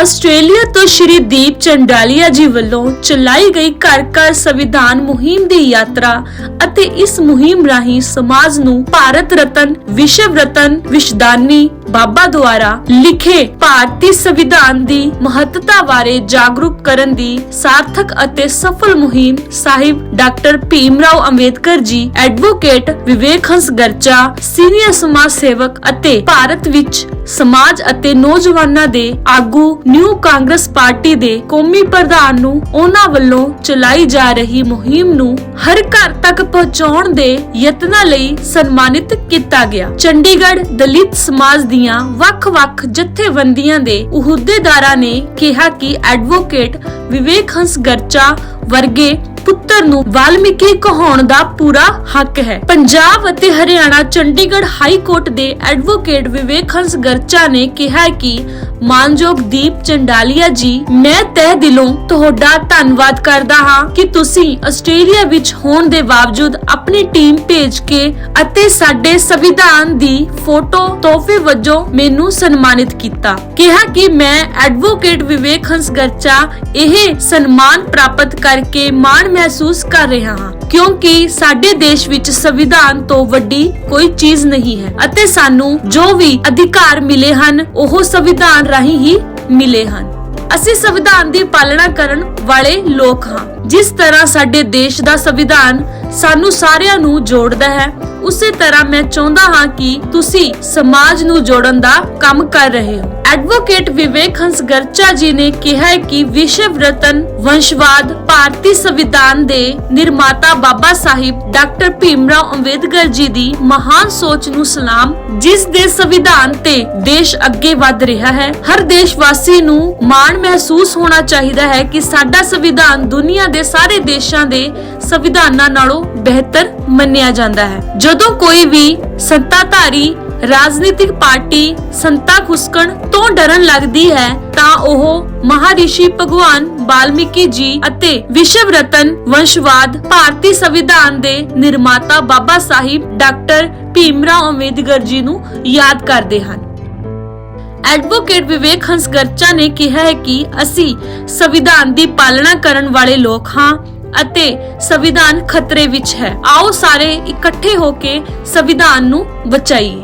Australia ਤੋਂ ਸ਼੍ਰੀ ਦੀਪ ਚੰਡਾਲੀਆ ਜੀ ਵੱਲੋਂ ਚਲਾਈ ਗਈ ਘਰ ਘਰ ਸੰਵਿਧਾਨ ਮੁਹਿੰਮ ਦੀ ਯਾਤਰਾ ਅਤੇ ਇਸ ਮੁਹਿੰਮ ਰਾਹੀਂ ਸਮਾਜ ਨੂੰ ਭਾਰਤ ਰਤਨ, ਵਿਸ਼ਵ ਰਤਨ, ਵਿਸ਼ਦਾਨੀ ਬਾਬਾ ਦੁਆਰਾ ਲਿਖੇ ਭਾਰਤੀ ਸੰਵਿਧਾਨ ਦੀ ਮਹੱਤਤਾ ਬਾਰੇ ਜਾਗਰੂਕ ਕਰਨ ਦੀ ਸਾਰਥਕ ਅਤੇ ਸਫਲ ਮੁਹਿੰਮ ਸਾਹਿਬ ਡਾਕਟਰ ਭੀਮਰਾਓ ਅੰਬੇਦਕਰ ਜੀ, ਐਡਵੋਕੇਟ ਵਿਵੇਕ ਹੰਸ ਸੀਨੀਅਰ ਸਮਾਜ ਸੇਵਕ ਅਤੇ ਭਾਰਤ ਵਿੱਚ ਸਮਾਜ ਅਤੇ ਨੌਜਵਾਨਾਂ ਦੇ ਆਗੂ ਨਿਊ ਕਾਂਗਰਸ ਪਾਰਟੀ ਦੇ ਕੌਮੀ ਪ੍ਰਧਾਨ ਨੂੰ ਉਹਨਾਂ ਵੱਲੋਂ ਚਲਾਈ ਜਾ ਰਹੀ ਮੁਹਿੰਮ ਨੂੰ ਹਰ ਘਰ ਤੱਕ ਪਹੁੰਚਾਉਣ ਦੇ ਯਤਨਾਂ ਲਈ ਸਨਮਾਨਿਤ ਕੀਤਾ ਗਿਆ। ਚੰਡੀਗੜ੍ਹ ਦਲਿਤ ਸਮਾਜ ਦੀ ਦੀਆਂ ਵੱਖ-ਵੱਖ ਜਥੇਬੰਦੀਆਂ ਦੇ ਅਹੁਦੇਦਾਰਾਂ ਨੇ ਕਿਹਾ ਕਿ ਐਡਵੋਕੇਟ ਵਿਵੇਕ ਹੰਸ ਗਰਚਾ ਵਰਗੇ ਪੁੱਤਰ ਨੂੰ ਵਾਲਮੀਕੀ ਕਹਾਉਣ ਦਾ ਪੂਰਾ ਹੱਕ ਹੈ। ਪੰਜਾਬ ਅਤੇ ਹਰਿਆਣਾ ਚੰਡੀਗੜ੍ਹ ਹਾਈ ਕੋਰਟ ਦੇ ਐਡਵੋਕੇਟ ਵਿਵੇਕ ਹੰਸ ਗਰਚਾ ਨੇ ਕਿਹਾ ਕਿ ਮਾਨਯੋਗ ਦੀਪ ਚੰਡਾਲੀਆ ਜੀ, ਮੈਂ ਤਹਿ ਦਿਲੋਂ ਤੁਹਾਡਾ ਧੰਨਵਾਦ ਕਰਦਾ ਹਾਂ ਕਿ ਤੁਸੀਂ ਆਸਟ੍ਰੇਲੀਆ ਵਿੱਚ ਹੋਣ ਦੇ ਬਾਵਜੂਦ ਆਪਣੀ ਟੀਮ ਭੇਜ ਕੇ ਅਤੇ ਸਾਡੇ ਸੰਵਿਧਾਨ ਦੀ ਫੋਟੋ ਤੋਹਫੇ ਵਜੋਂ ਮੈਨੂੰ ਸਨਮਾਨਿਤ ਕੀਤਾ। ਕਿਹਾ ਕਿ ਮੈਂ ਐਡਵੋਕੇਟ ਵਿਵੇਕ ਹੰਸ ਗਰਚਾ ਇਹ ਸਨਮਾਨ ਪ੍ਰਾਪਤ ਕਰਕੇ ਮਾਣ ਮਹਿਸੂਸ ਕਰ ਰਿਹਾ ਹਾਂ, ਕਿਉਂਕਿ ਸਾਡੇ ਦੇਸ਼ ਵਿੱਚ ਸੰਵਿਧਾਨ ਤੋਂ ਵੱਡੀ ਕੋਈ ਚੀਜ਼ ਨਹੀਂ ਹੈ ਅਤੇ ਸਾਨੂੰ ਜੋ ਵੀ ਅਧਿਕਾਰ ਮਿਲੇ ਹਨ, ਉਹ ਸੰਵਿਧਾਨ ਰਾਹੀਂ ਹੀ ਮਿਲੇ ਹਨ। ਅਸੀਂ ਸੰਵਿਧਾਨ ਦੀ ਪਾਲਣਾ ਕਰਨ ਵਾਲੇ ਲੋਕ ਹਾਂ। ਜਿਸ ਤਰ੍ਹਾਂ ਸਾਡੇ ਦੇਸ਼ ਦਾ ਸੰਵਿਧਾਨ ਸਾਨੂੰ ਸਾਰਿਆਂ ਨੂੰ ਜੋੜਦਾ ਹੈ ਉਸੇ ਤਰ੍ਹਾਂ ਮੈਂ ਚਾਹੁੰਦਾ ਹਾਂ ਕਿ ਤੁਸੀਂ ਸਮਾਜ ਨੂੰ ਜੋੜਨ ਦਾ ਕੰਮ ਕਰ ਰਹੇ ਹੋ। ਐਡਵੋਕੇਟ ਵਿਵੇਕ ਹੰਸ ਜੀ ਨੇ ਕਿਹਾ ਹੈ ਕਿ ਵਿਸ਼ਵ ਰਤਨ ਵੰਸ਼ਵਾਦ ਭਾਰਤੀ ਸੰਵਿਧਾਨ ਦੇ ਨਿਰਮਾਤਾ ਬਾਬਾ ਸਾਹਿਬ ਡਾਕਟਰ ਭੀਮਰਾਓ ਅੰਬੇਦਕਰ ਜੀ ਦੀ ਮਹਾਨ ਸੋਚ ਨੂੰ ਸਲਾਮ, ਜਿਸ ਦੇ ਸੰਵਿਧਾਨ ਤੇ ਦੇਸ਼ ਅੱਗੇ ਵਧ ਰਿਹਾ ਹੈ। ਹਰ ਦੇਸ਼ ਵਾਸੀ ਨੂੰ ਮਾਣ ਮਹਿਸੂਸ ਹੋਣਾ ਚਾਹੀਦਾ ਹੈ ਕਿ ਸਾਡਾ ਸੰਵਿਧਾਨ ਦੁਨੀਆ ਦੇ ਸਾਰੇ ਦੇਸ਼ਾਂ ਦੇ ਸੰਵਿਧਾਨਾਂ ਨਾਲੋਂ ਬਿਹਤਰ ਮੰਨਿਆ ਜਾਂਦਾ ਹੈ। ਜਦੋਂ ਕੋਈ ਵੀ ਸੱਤਾਧਾਰੀ, ਰਾਜਨੀਤਿਕ ਪਾਰਟੀ, ਸੰਤਾ ਖੁਸਕਣ ਤੋਂ ਡਰਨ ਲੱਗਦੀ ਹੈ, ਤਾਂ ਉਹ ਮਹਾਰਿਸ਼ੀ ਭਗਵਾਨ ਵਾਲਮੀਕੀ ਜੀ ਅਤੇ ਵਿਸ਼ਵ ਰਤਨ ਵੰਸ਼ਵਾਦ ਭਾਰਤੀ ਸੰਵਿਧਾਨ ਦੇ ਨਿਰਮਾਤਾ ਬਾਬਾ ਸਾਹਿਬ ਡਾਕਟਰ ਭੀਮਰਾਓ ਅੰਬੇਦਕਰ ਜੀ ਨੂੰ ਯਾਦ ਕਰਦੇ ਹਨ। ਐਡਵੋਕੇਟ ਵਿਵੇਕ ਹੰਸ ਗਰਚਾ ਨੇ ਕਿਹਾ ਹੈ ਕਿ ਅਸੀਂ ਸੰਵਿਧਾਨ ਦੀ ਪਾਲਣਾ ਕਰਨ ਵਾਲੇ ਲੋਕ ਹਾਂ ਅਤੇ ਸੰਵਿਧਾਨ ਖਤਰੇ ਵਿੱਚ ਹੈ। ਆਓ ਸਾਰੇ ਇਕੱਠੇ ਹੋ ਕੇ ਸੰਵਿਧਾਨ ਨੂੰ ਬਚਾਈਏ।